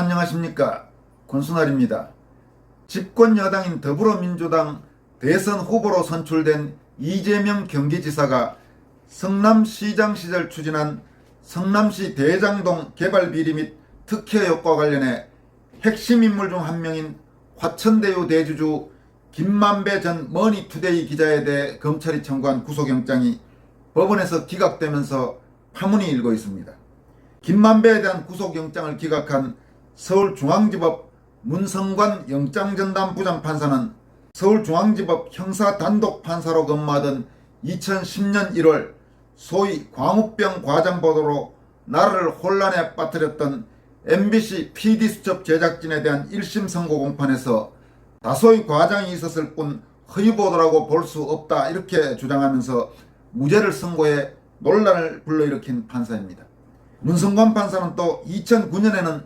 안녕하십니까 권순알입니다. 집권 여당인 더불어민주당 대선 후보로 선출된 이재명 경기지사가 성남시장 시절 추진한 성남시 대장동 개발 비리 및 특혜 효과 관련해 핵심 인물 중 한 명인 화천대유 대주주 김만배 전 머니투데이 기자에 대해 검찰이 청구한 구속영장이 법원에서 기각되면서 파문이 일고 있습니다. 김만배에 대한 구속영장을 기각한 서울중앙지법 문성관 영장전담 부장판사는 서울중앙지법 형사 단독 판사로 근무하던 2010년 1월 소위 광우병 과장 보도로 나라를 혼란에 빠뜨렸던 MBC PD수첩 제작진에 대한 1심 선고 공판에서 다소의 과장이 있었을 뿐 허위 보도라고 볼 수 없다 이렇게 주장하면서 무죄를 선고해 논란을 불러일으킨 판사입니다. 문성관 판사는 또 2009년에는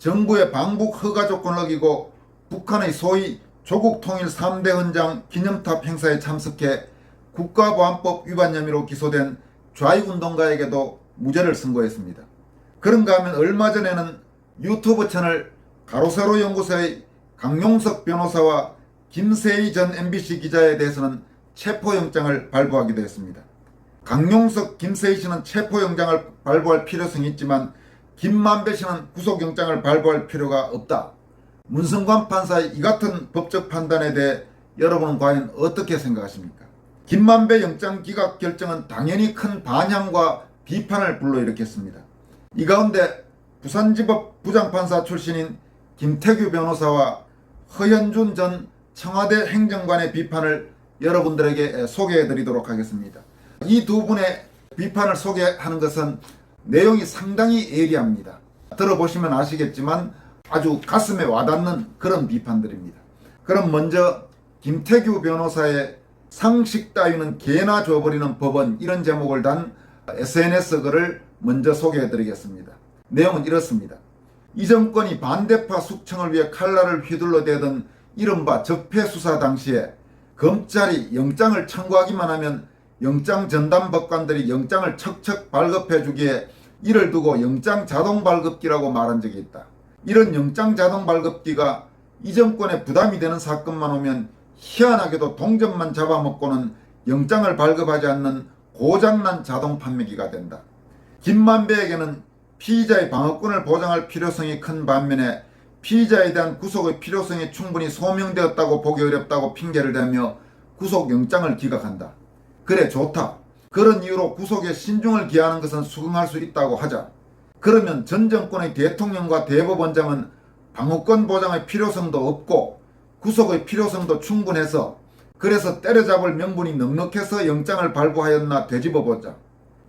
정부의 방북 허가 조건을 어기고 북한의 소위 조국 통일 3대 헌장 기념탑 행사에 참석해 국가보안법 위반 혐의로 기소된 좌익운동가에게도 무죄를 선고했습니다. 그런가 하면 얼마 전에는 유튜브 채널 가로세로 연구소의 강용석 변호사와 김세희 전 MBC 기자에 대해서는 체포영장을 발부하기도 했습니다. 강용석, 김세희 씨는 체포영장을 발부할 필요성이 있지만 김만배 씨는 구속영장을 발부할 필요가 없다. 문성관 판사의 이 같은 법적 판단에 대해 여러분은 과연 어떻게 생각하십니까? 김만배 영장 기각 결정은 당연히 큰 반향과 비판을 불러일으켰습니다. 이 가운데 부산지법 부장판사 출신인 김태규 변호사와 허현준 전 청와대 행정관의 비판을 여러분들에게 소개해 드리도록 하겠습니다. 이 두 분의 비판을 소개하는 것은 내용이 상당히 예리합니다. 들어보시면 아시겠지만 아주 가슴에 와닿는 그런 비판들입니다. 그럼 먼저 김태규 변호사의 상식 따위는 개나 줘버리는 법원 이런 제목을 단 SNS 글을 먼저 소개해 드리겠습니다. 내용은 이렇습니다. 이 정권이 반대파 숙청을 위해 칼날을 휘둘러 대던 이른바 적폐수사 당시에 검찰이 영장을 청구하기만 하면 영장 전담 법관들이 영장을 척척 발급해 주기에 이를 두고 영장 자동 발급기라고 말한 적이 있다. 이런 영장 자동 발급기가 이 정권에 부담이 되는 사건만 오면 희한하게도 동전만 잡아먹고는 영장을 발급하지 않는 고장난 자동 판매기가 된다. 김만배에게는 피의자의 방어권을 보장할 필요성이 큰 반면에 피의자에 대한 구속의 필요성이 충분히 소명되었다고 보기 어렵다고 핑계를 대며 구속영장을 기각한다. 그래 좋다. 그런 이유로 구속에 신중을 기하는 것은 수긍할 수 있다고 하자. 그러면 전 정권의 대통령과 대법원장은 방어권 보장의 필요성도 없고 구속의 필요성도 충분해서 그래서 때려잡을 명분이 넉넉해서 영장을 발부하였나 되짚어보자.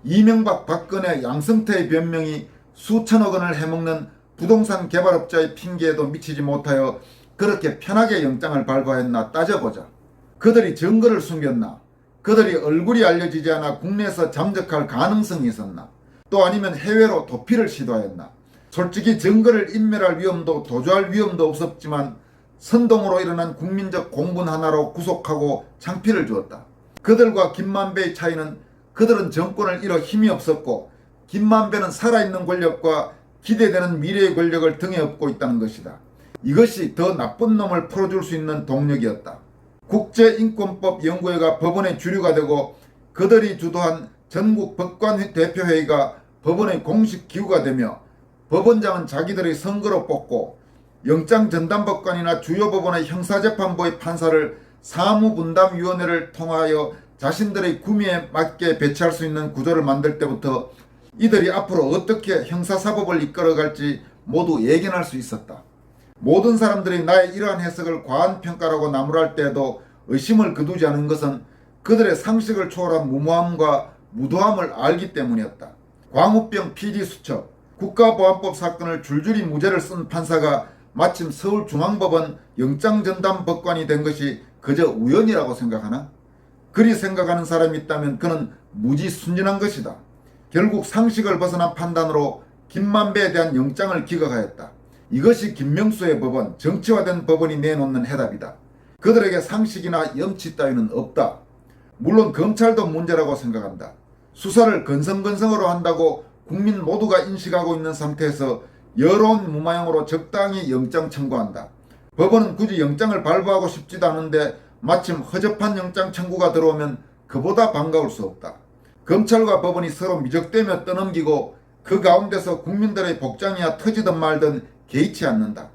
이명박 박근혜 양승태의 변명이 수천억 원을 해먹는 부동산 개발업자의 핑계에도 미치지 못하여 그렇게 편하게 영장을 발부하였나 따져보자. 그들이 증거를 숨겼나? 그들이 얼굴이 알려지지 않아 국내에서 잠적할 가능성이 있었나? 또 아니면 해외로 도피를 시도하였나? 솔직히 증거를 인멸할 위험도 도주할 위험도 없었지만 선동으로 일어난 국민적 공분 하나로 구속하고 창피를 주었다. 그들과 김만배의 차이는 그들은 정권을 잃어 힘이 없었고 김만배는 살아있는 권력과 기대되는 미래의 권력을 등에 업고 있다는 것이다. 이것이 더 나쁜 놈을 풀어줄 수 있는 동력이었다. 국제인권법 연구회가 법원의 주류가 되고 그들이 주도한 전국 법관 대표회의가 법원의 공식 기구가 되며 법원장은 자기들의 선거로 뽑고 영장 전담 법관이나 주요 법원의 형사재판부의 판사를 사무분담위원회를 통하여 자신들의 구미에 맞게 배치할 수 있는 구조를 만들 때부터 이들이 앞으로 어떻게 형사사법을 이끌어갈지 모두 예견할 수 있었다. 모든 사람들이 나의 이러한 해석을 과한 평가라고 나무랄 때에도 의심을 거두지 않은 것은 그들의 상식을 초월한 무모함과 무도함을 알기 때문이었다. 광우병 PD 수첩, 국가보안법 사건을 줄줄이 무죄를 쓴 판사가 마침 서울중앙법원 영장전담 법관이 된 것이 그저 우연이라고 생각하나? 그리 생각하는 사람이 있다면 그는 무지 순진한 것이다. 결국 상식을 벗어난 판단으로 김만배에 대한 영장을 기각하였다. 이것이 김명수의 법원, 정치화된 법원이 내놓는 해답이다. 그들에게 상식이나 염치 따위는 없다. 물론 검찰도 문제라고 생각한다. 수사를 건성건성으로 한다고 국민 모두가 인식하고 있는 상태에서 여론 무마용으로 적당히 영장 청구한다. 법원은 굳이 영장을 발부하고 싶지도 않은데 마침 허접한 영장 청구가 들어오면 그보다 반가울 수 없다. 검찰과 법원이 서로 미적대며 떠넘기고 그 가운데서 국민들의 복장이야 터지든 말든 개의치 않는다.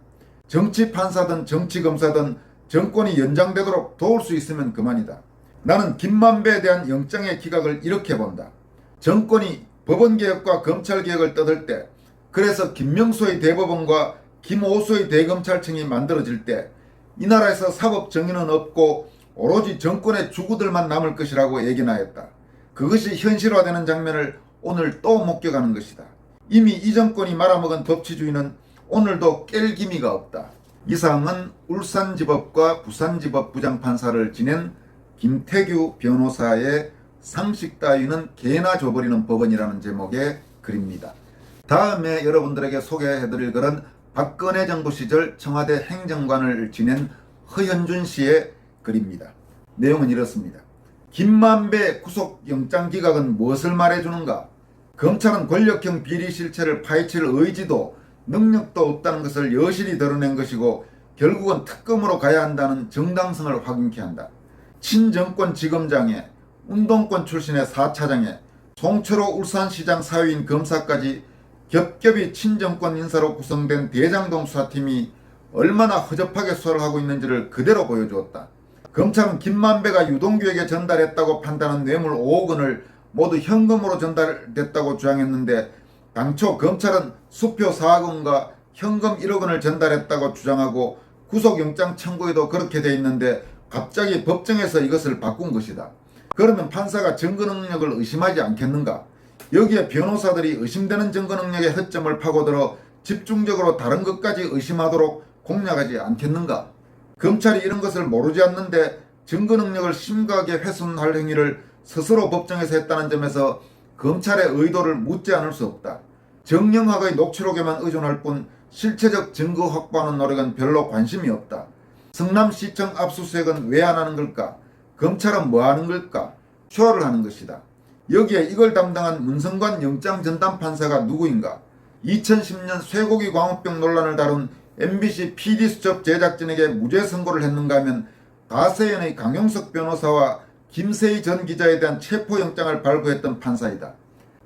정치 판사든 정치 검사든 정권이 연장되도록 도울 수 있으면 그만이다. 나는 김만배에 대한 영장의 기각을 이렇게 본다. 정권이 법원개혁과 검찰개혁을 떠들 때 그래서 김명수의 대법원과 김오수의 대검찰청이 만들어질 때 이 나라에서 사법 정의는 없고 오로지 정권의 주구들만 남을 것이라고 얘기나였다. 그것이 현실화되는 장면을 오늘 또 목격하는 것이다. 이미 이 정권이 말아먹은 법치주의는 오늘도 깰 기미가 없다. 이상은 울산지법과 부산지법 부장판사를 지낸 김태규 변호사의 상식 따위는 개나 줘버리는 법원이라는 제목의 글입니다. 다음에 여러분들에게 소개해드릴 글은 박근혜 정부 시절 청와대 행정관을 지낸 허현준 씨의 글입니다. 내용은 이렇습니다. 김만배 구속영장 기각은 무엇을 말해주는가? 검찰은 권력형 비리 실체를 파헤칠 의지도 능력도 없다는 것을 여실히 드러낸 것이고 결국은 특검으로 가야 한다는 정당성을 확인케 한다. 친정권 지검장에 운동권 출신의 4차장에 송철호 울산시장 사위인 검사까지 겹겹이 친정권 인사로 구성된 대장동 수사팀이 얼마나 허접하게 수사를 하고 있는지를 그대로 보여주었다. 검찰은 김만배가 유동규에게 전달했다고 판단한 뇌물 5억 원을 모두 현금으로 전달됐다고 주장했는데 당초 검찰은 수표 4억 원과 현금 1억 원을 전달했다고 주장하고 구속영장 청구에도 그렇게 돼 있는데 갑자기 법정에서 이것을 바꾼 것이다. 그러면 판사가 증거 능력을 의심하지 않겠는가? 여기에 변호사들이 의심되는 증거 능력의 허점을 파고들어 집중적으로 다른 것까지 의심하도록 공략하지 않겠는가? 검찰이 이런 것을 모르지 않는데 증거 능력을 심각하게 훼손할 행위를 스스로 법정에서 했다는 점에서 검찰의 의도를 묻지 않을 수 없다. 정영학의 녹취록에만 의존할 뿐 실체적 증거 확보하는 노력은 별로 관심이 없다. 성남시청 압수수색은 왜 안 하는 걸까? 검찰은 뭐 하는 걸까? 쇼를 하는 것이다. 여기에 이걸 담당한 문성관 영장 전담 판사가 누구인가? 2010년 쇠고기 광우병 논란을 다룬 MBC PD수첩 제작진에게 무죄 선고를 했는가 하면 가세연의 강용석 변호사와 김세희 전 기자에 대한 체포영장을 발부했던 판사이다.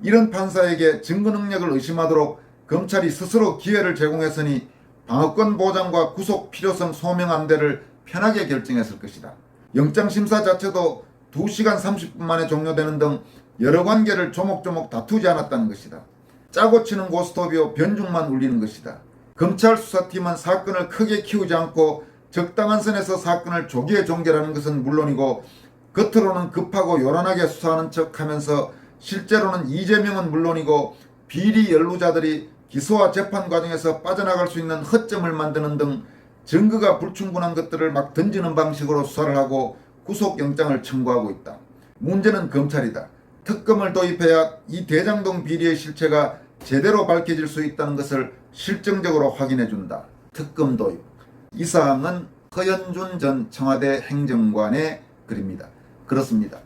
이런 판사에게 증거 능력을 의심하도록 검찰이 스스로 기회를 제공했으니 방어권 보장과 구속 필요성 소명 안대를 편하게 결정했을 것이다. 영장 심사 자체도 2시간 30분 만에 종료되는 등 여러 관계를 조목조목 다투지 않았다는 것이다. 짜고 치는 고스톱이요 변죽만 울리는 것이다. 검찰 수사팀은 사건을 크게 키우지 않고 적당한 선에서 사건을 조기에 종결하는 것은 물론이고 겉으로는 급하고 요란하게 수사하는 척하면서 실제로는 이재명은 물론이고 비리 연루자들이 기소와 재판 과정에서 빠져나갈 수 있는 허점을 만드는 등 증거가 불충분한 것들을 막 던지는 방식으로 수사를 하고 구속영장을 청구하고 있다. 문제는 검찰이다. 특검을 도입해야 이 대장동 비리의 실체가 제대로 밝혀질 수 있다는 것을 실증적으로 확인해 준다. 특검 도입. 이 사항은 허연준 전 청와대 행정관의 글입니다. 그렇습니다.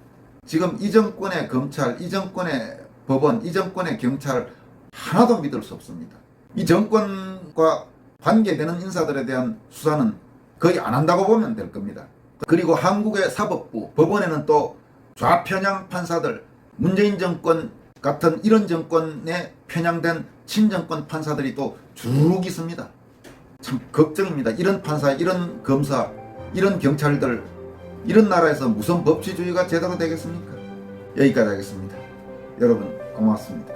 지금 이 정권의 검찰, 이 정권의 법원, 이 정권의 경찰 하나도 믿을 수 없습니다. 이 정권과 관계되는 인사들에 대한 수사는 거의 안 한다고 보면 될 겁니다. 그리고 한국의 사법부, 법원에는 또 좌편향 판사들, 문재인 정권 같은 이런 정권에 편향된 친정권 판사들이 또쭉 있습니다. 참 걱정입니다. 이런 판사, 이런 검사, 이런 경찰들, 이런 나라에서 무슨 법치주의가 제대로 되겠습니까? 여기까지 하겠습니다. 여러분 고맙습니다.